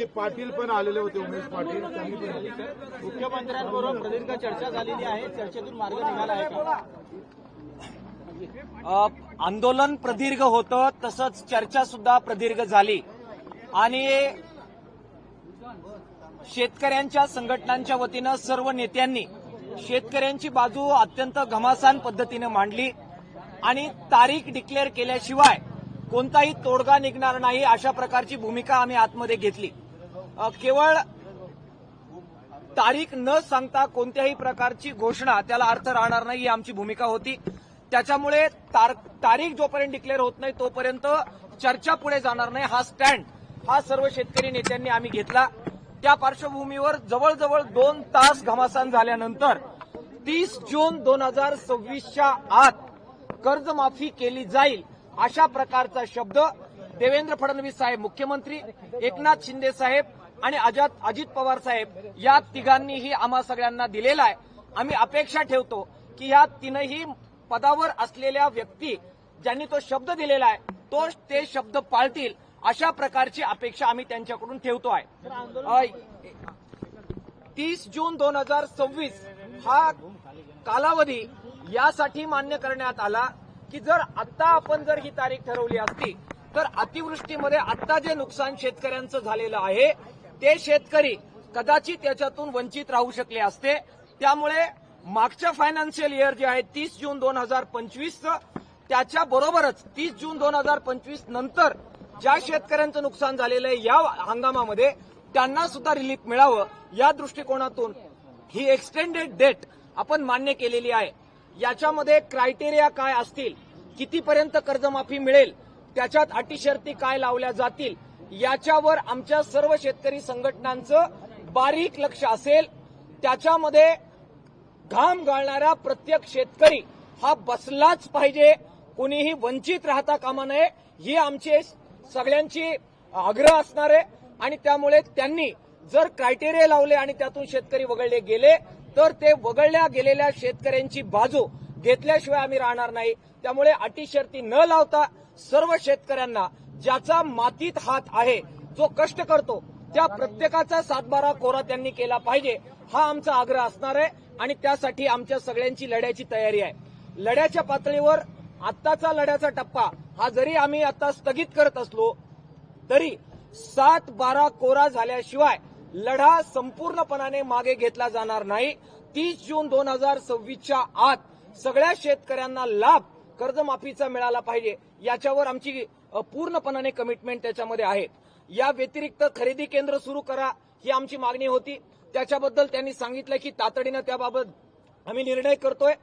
की पाटील पण आलेले होते उमेश पाटील त्यांनी पण मुख्यमंत्र्यांबरोबर प्रदीर्घ चर्चा झालेली आहे चर्चेतून मार्ग निघाला आहे का? अ, आंदोलन प्रदीर्घ होतं तसंच चर्चा सुद्धा प्रदीर्घ झाली. आणि शेतकऱ्यांच्या संघटनांच्या वतीनं सर्व नेत्यांनी शेतकऱ्यांची बाजू अत्यंत घमासान पद्धतीनं मांडली आणि तारीख डिक्लेअर केल्याशिवाय कोणताही तोडगा निघणार नाही अशा प्रकारची भूमिका आम्ही आतमध्ये घेतली. केवळ तारीख न सांगता कोणत्याही प्रकारची घोषणा त्याला अर्थ राहणार नाही ही आमची भूमिका होती. त्याच्यामुळे तार- तारीख जोपर्यंत डिक्लेअर होत नाही तोपर्यंत चर्चा पुढे जाणार नाही. हा स्टँड हा सर्व शेतकरी नेत्यांनी आम्ही घेतला. त्या पार्श्वभूमीवर जवळजवळ दोन तास घमासान झाल्यानंतर तीस जून दोन हजार सव्वीसच्या आत कर्जमाफी केली जाईल अशा प्रकारचा शब्द देवेंद्र फडणवीस साहेब मुख्यमंत्री एकनाथ शिंदे साहेब आणि अजात अजित पवार साहेब या तिघांनीही आम्हा सगळ्यांना दिलेला आहे. आम्ही अपेक्षा ठेवतो की या तीनही पदावर असलेल्या व्यक्ती ज्यांनी तो शब्द दिलेला आहे तो ते शब्द पाळतील अशा प्रकारची अपेक्षा आम्ही त्यांच्याकडून ठेवतो आहे. तीस जून दोन हजार सव्वीस हा कालावधी यासाठी मान्य करण्यात आला की जर आता आपण जर ही तारीख ठरवली असती तर अतिवृष्टीमध्ये आता जे नुकसान शेतकऱ्यांचं झालेलं आहे ते शेतकरी कदाचित याच्यातून वंचित राहू शकले असते. त्यामुळे मागच्या फायनान्शियल इयर जे आहे तीस जून दोन हजार पंचवीसचं त्याच्या बरोबरच तीस जून दोन हजार पंचवीस नंतर ज्या शेतकऱ्यांचं नुकसान झालेलं आहे या हंगामामध्ये त्यांना सुद्धा रिलीफ मिळावं. या दृष्टिकोनातून ही एक्सटेंडेड डेट आपण मान्य केलेली आहे. याच्यामध्ये क्रायटेरिया काय असतील कितीपर्यंत कर्जमाफी मिळेल त्याच्यात अटी शर्ती काय लावल्या जातील याच्यावर आमच्या सर्व शेतकरी संघटनांचं बारीक लक्ष असेल. त्याच्यामध्ये घाम गाळणारा प्रत्येक शेतकरी हा बसलाच पाहिजे. कुणीही वंचित राहता कामा नये ही आमची सगळ्यांची आग्रह असणार आहे. आणि त्यामुळे त्यांनी जर क्रायटेरिया लावले आणि त्यातून शेतकरी वगळले गेले तर ते वगळल्या गेलेल्या शेतकऱ्यांची बाजू घेतल्याशिवाय आम्ही राहणार नाही. त्यामुळे अटी शर्ती न लावता सर्व शेतकऱ्यांना ज्याचा मातीत हात आहे जो कष्ट करतो त्या प्रत्येकाचा सातबारा कोरा त्यांनी केला पाहिजे हा आमचा आग्रह असणार आहे आणि त्यासाठी आमच्या सगळ्यांची लढ्याची तयारी आहे. लढ्याच्या पातळीवर आत्ताचा लढ्याचा टप्पा हा जरी आम्ही आता स्थगित करत असलो तरी सात बारा कोरा झाल्याशिवाय लढा संपूर्णपणाने मागे घेतला जाणार नाही. तीस जून दोन हजार सव्वीसच्या आत सगळ्या शेतकऱ्यांना लाभ कर्जमाफीचा मिळाला पाहिजे. याच्यावर आमची पूर्णपणाने कमिटमेंट त्याच्यामध्ये आहे या व्यतिरिक्त खरेदी केंद्र सुरू करा ही आमची मागणी होती. त्याच्याबद्दल त्यांनी सांगितलं की तातडीनं त्याबाबत आम्ही निर्णय करतोय.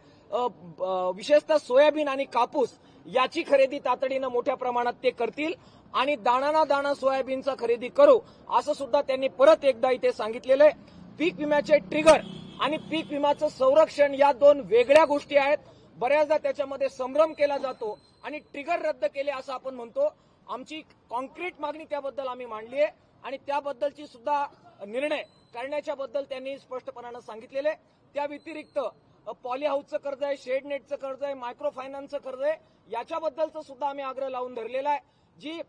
विशेषतः सोयाबीन आणि कापूस याची खरेदी तातडीनं मोठ्या प्रमाणात ते करतील आणि दाणाना दाणा सोयाबीनचा खरेदी करू असं सुद्धा त्यांनी परत एकदा इथे सांगितलेलं आहे. पीक विम्याचे ट्रिगर आणि पीक विम्याचं संरक्षण या दोन वेगळ्या गोष्टी आहेत. बऱ्याचदा त्याच्यामध्ये संभ्रम केला जातो. आणि ट्रिगर रद्द केले असं आपण म्हणतो. आमची कॉन्क्रीट मागणी त्याबद्दल आम्ही मांडली आहे आणि त्याबद्दलची सुद्धा निर्णय करण्याच्या बद्दल त्यांनी स्पष्टपणानं सांगितलेले. आहे. त्या व्यतिरिक्त पॉली हाऊसचं कर्ज आहे शेड नेटचं कर्ज आहे मायक्रो फायनान्सचं कर्ज आहे याच्याबद्दलचं सुद्धा आम्ही आग्रह लावून धरलेला आहे. जी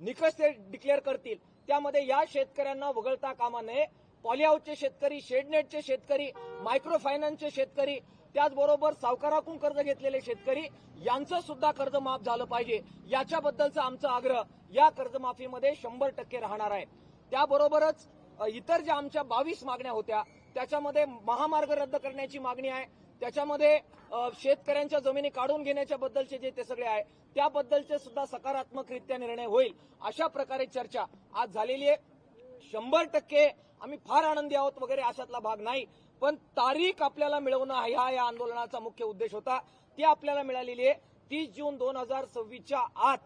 निकष ते डिक्लेअर करतील त्यामध्ये या शेतकऱ्यांना वगळता कामा नये. पॉली हाऊसचे शेतकरी शेडनेटचे शेतकरी मायक्रो फायनान्सचे शेतकरी त्याचबरोबर सावकाराकडून कर्ज घेतलेले शेतकरी यांचं सुद्धा कर्ज माफ झालं पाहिजे. याच्याबद्दलचा आमचा आग्रह या कर्जमाफीमध्ये शंभर टक्के राहणार आहे. त्याबरोबरच इतर ज्या आमच्या बावीस मागण्या होत्या त्याच्यामध्ये महामार्ग रद्द करण्याची मागणी आहे. त्याच्यामध्ये शेतकऱ्यांच्या जमिनी काढून घेण्याच्या बद्दलचे जे ते सगळे आहे त्याबद्दलचे सुद्धा सकारात्मकरित्या निर्णय होईल अशा प्रकारे चर्चा आज झालेली आहे. शंभर टक्के आम्ही फार आनंदी आहोत वगैरे अशातला भाग नाही. पण तारीख आपल्याला मिळवणं हा या आंदोलनाचा मुख्य उद्देश होता. ती आपल्याला मिळालेली आहे. तीस जून दोन हजार सव्वीसच्या आत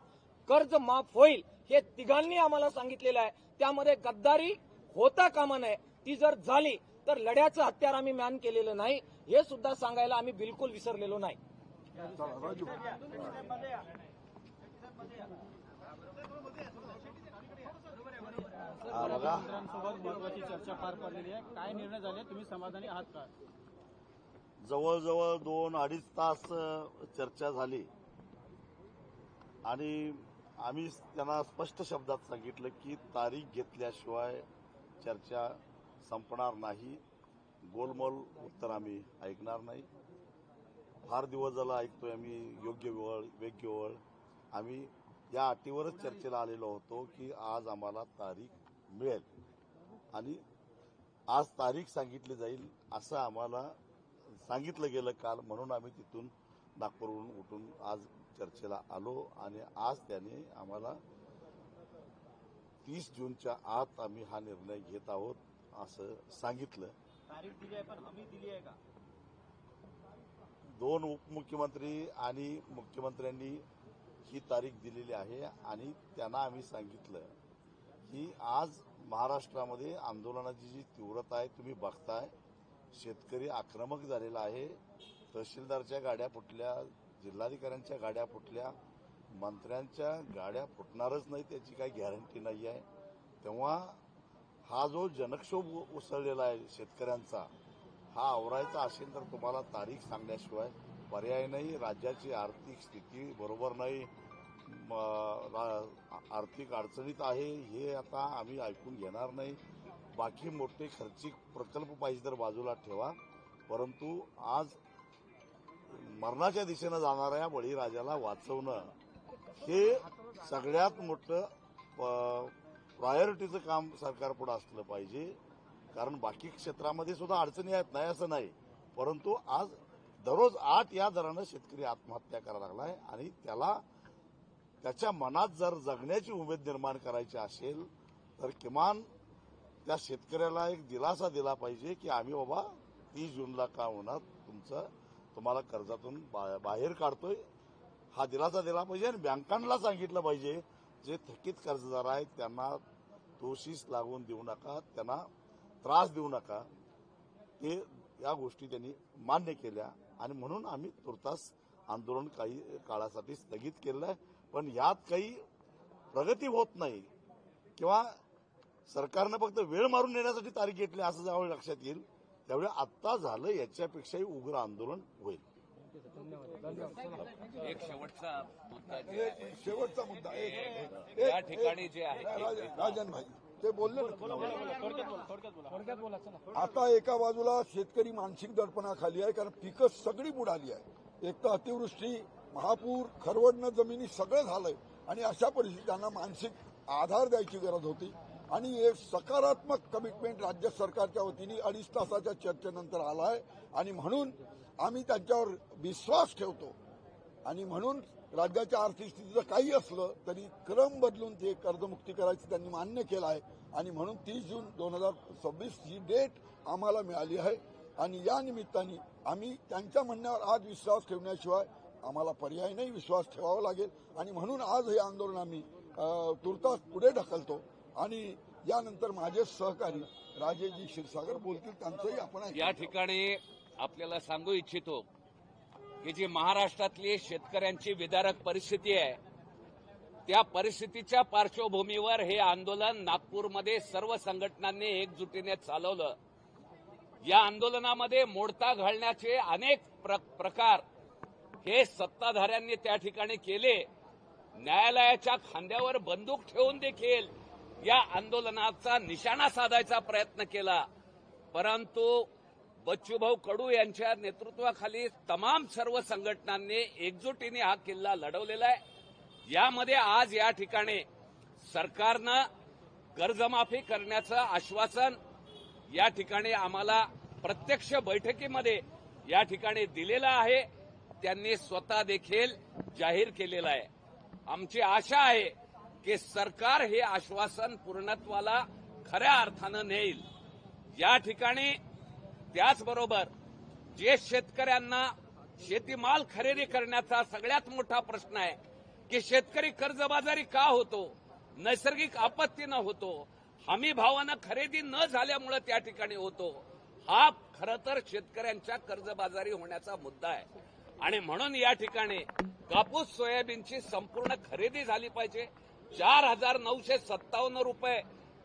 कर्ज माफ होईल हे तिघांनी आम्हाला सांगितलेलं आहे. त्यामध्ये गद्दारी होता कामा नये. ती जर झाली तर लढ्याचं हत्यार आम्ही मॅन केलेलं नाही. हे सुद्धा सांगायला आम्ही बिलकुल विसरलेलो नाही. मुख्यमंत्र्यांसोबत महत्वाची चर्चा पार पडलेली आहे. काय निर्णय झाले? तुम्ही समाधानी आहात का? जवळजवळ दोन अडीच तास चर्चा झाली. आणि आम्ही त्यांना स्पष्ट शब्दात सांगितलं की तारीख घेतल्याशिवाय चर्चा संपणार नाही. गोलमोल उत्तर आम्ही ऐकणार नाही. फार दिवस झाला ऐकतोय आम्ही योग्य वेळ वेग्य वेळ. आम्ही या अटीवरच चर्चेला आलेलो होतो की आज आम्हाला तारीख मिळेल. आणि आज तारीख सांगितली जाईल असं आम्हाला सांगितलं गेलं काल म्हणून आम्ही तिथून नागपूरहून उठून आज चर्चेला आलो आणि आज त्याने आम्हाला तीस जूनच्या आत आम्ही हा निर्णय घेत आहोत असं सांगितलं. तारीख दिली आहे पण हमी दिली आहे का? दोन उपमुख्यमंत्री आणि मुख्यमंत्र्यांनी ही तारीख दिलेली आहे आणि त्यांना आम्ही सांगितलं की आज महाराष्ट्रामध्ये आंदोलनाची जी तीव्रता आहे तुम्ही बघताय शेतकरी आक्रमक झालेला आहे. तहसीलदारच्या गाड्या फुटल्या जिल्हाधिकाऱ्यांच्या गाड्या फुटल्या मंत्र्यांच्या गाड्या फुटणारच नाही त्याची काही गॅरंटी नाही आहे. तेव्हा हा जो जनक्षोभ उसळलेला आहे शेतकऱ्यांचा हा आवरायचा असेल तर तुम्हाला तारीख सांगण्याशिवाय पर्याय नाही राज्याची आर्थिक स्थिती बरोबर नाही आर्थिक अडचणीत आहे हे आता आम्ही ऐकून घेणार नाही. बाकी मोठे खर्चिक प्रकल्प पाहिजे तर बाजूला ठेवा. परंतु आज मरणाच्या दिशेनं जाणाऱ्या बळीराजाला वाचवणं हे सगळ्यात मोठं प्रायोरिटीचं काम सरकारपुढे असलं पाहिजे. कारण बाकी क्षेत्रामध्ये सुद्धा अडचणी आहेत नाही असं नाही. परंतु आज दररोज आठ या दरानं शेतकरी आत्महत्या करायला लागलाय आणि त्याला त्याच्या मनात जर जगण्याची उमेद निर्माण करायची असेल तर किमान त्या शेतकऱ्याला एक दिलासा दिला पाहिजे की आम्ही बाबा तीस जूनला का होणार? तुमचं तुम्हाला कर्जातून बा- बाहेर काढतोय. हा दिलासा दिला पाहिजे आणि बँकांना सांगितलं पाहिजे जे थकीत कर्जदार आहेत त्यांना दोषीस लागून देऊ नका त्यांना त्रास देऊ नका. ते या गोष्टी त्यांनी मान्य केल्या आणि म्हणून आम्ही तुर्तास आंदोलन काही काळासाठी स्थगित केलं आहे. पण यात काही प्रगती होत नाही. किंवा सरकारनं फक्त वेळ मारून नेण्यासाठी तारीख घेतली असं ज्यावेळी लक्षात येईल त्यावेळी आत्ता झालं याच्यापेक्षाही उग्र आंदोलन होईल. एक शेवटचा मुद्दा शेवटचा मुद्दा एक या ठिकाणी जे आहे राजन भाई ते बोलले ना तुम्हाला. थोडक्यात बोला थोडक्यात बोला. आता एका बाजूला शेतकरी मानसिक दडपणाखाली आहे कारण पिकं सगळी बुडाली आहे. एक तर अतिवृष्टी महापूर खरवडणं जमिनी सगळं झालंय. आणि अशा परिस्थितीत त्यांना मानसिक आधार द्यायची गरज होती. आणि हे सकारात्मक कमिटमेंट राज्य सरकारच्या वतीने अडीच तासाच्या चर्चेनंतर आला आहे आणि म्हणून आम्ही त्यांच्यावर विश्वास ठेवतो. आणि म्हणून राज्याच्या आर्थिक स्थितीचं काही असलं तरी क्रम बदलून ते कर्जमुक्ती करायचं त्यांनी मान्य केलं आहे. आणि म्हणून तीस जून दोन हजार सव्वीस ही डेट आम्हाला मिळाली आहे. आणि या निमित्ताने आम्ही त्यांच्या म्हणण्यावर आज विश्वास ठेवण्याशिवाय आम्हाला पर्याय नाही विश्वास ठेवावा लागेल. आणि म्हणून आज हे आंदोलन आम्ही तुर्तास पुढे ढकलतो. आणि यानंतर माझे सहकारी राजेशजी क्षीरसागर बोलतील त्यांचंही आपण. या ठिकाणी आपल्याला सांगू इच्छितो की जी महाराष्ट्रातली शेतकऱ्यांची विदारक परिस्थिती आहे त्या परिस्थितीच्या पार्श्वभूमीवर हे आंदोलन नागपूरमध्ये सर्व संघटनांनी एकजुटीने चालवलं. या आंदोलनामध्ये मोडता घालण्याचे अनेक प्र- प्रकार हे सत्ताधाऱ्यांनी त्या ठिकाणी केले. न्यायालयाच्या खांद्यावर बंदूक ठेवून देखील या आंदोलनाचा निशाणा साधायचा प्रयत्न केला. परंतु बच्चूभाऊ कडू यांच्या नेतृत्वाखाली तमाम सर्व संघटनांनी एकजुटीने हा किल्ला लढवलेला आहे. यामध्ये आज या ठिकाणी सरकारनं कर्जमाफी करण्याचं आश्वासन या ठिकाणी आम्हाला प्रत्यक्ष बैठकीमध्ये या ठिकाणी दिलेलं आहे. त्यांनी स्वतः देखील जाहीर केलेला आहे. आमची आशा आहे की सरकार हे आश्वासन पूर्णत्वाला खऱ्या अर्थानं नेईल. या ठिकाणी त्याचबरोबर जे शेतकऱ्यांना शेतीमाल खरेदी करण्याचा सगळ्यात मोठा प्रश्न आहे की शेतकरी कर्जबाजारी का होतो नैसर्गिक आपत्तीनं होतो हमी भावानं खरेदी न झाल्यामुळे त्या ठिकाणी होतो हा खरं तर शेतकऱ्यांच्या कर्जबाजारी होण्याचा मुद्दा आहे. आणि म्हणून या ठिकाणी कापूस सोयाबीनची संपूर्ण खरेदी झाली पाहिजे. चार हजार नऊशे सत्तावन्न रुपये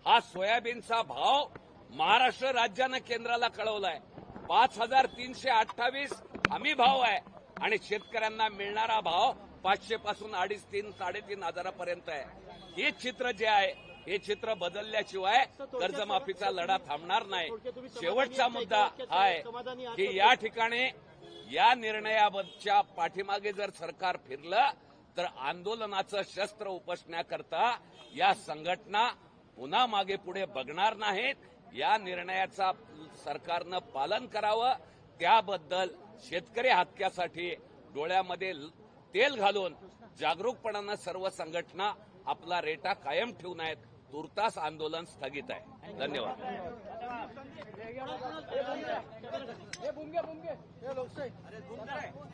हा सोयाबीनचा भाव महाराष्ट्र राज्यानं केंद्राला कळवलाय. पाच हजार तीनशे अठ्ठावीस हमी भाव आहे आणि शेतकऱ्यांना मिळणारा भाव पाचशे पासून अडीच तीन साडेतीन हजारापर्यंत आहे. हे चित्र जे आहे हे चित्र बदलल्याशिवाय कर्जमाफीचा लढा थांबणार नाही. शेवटचा मुद्दा हा आहे की? या ठिकाणी या निर्णयावरच्या पाठीमागे जर सरकार फिरलं तर आंदोलनाचं शस्त्र उपसण्याकरता या संघटना पुन्हा मागे पुढे बघणार नाहीत. या निर्णयाचा सरकारनं पालन करावं. त्याबद्दल शेतकरी हक्कासाठी डोळ्यामध्ये तेल घालून जागरूकपणानं सर्व संघटना आपला रेटा कायम ठेवून आहेत. तुर्तास आंदोलन स्थगित आहे. धन्यवाद. हे लोकशाही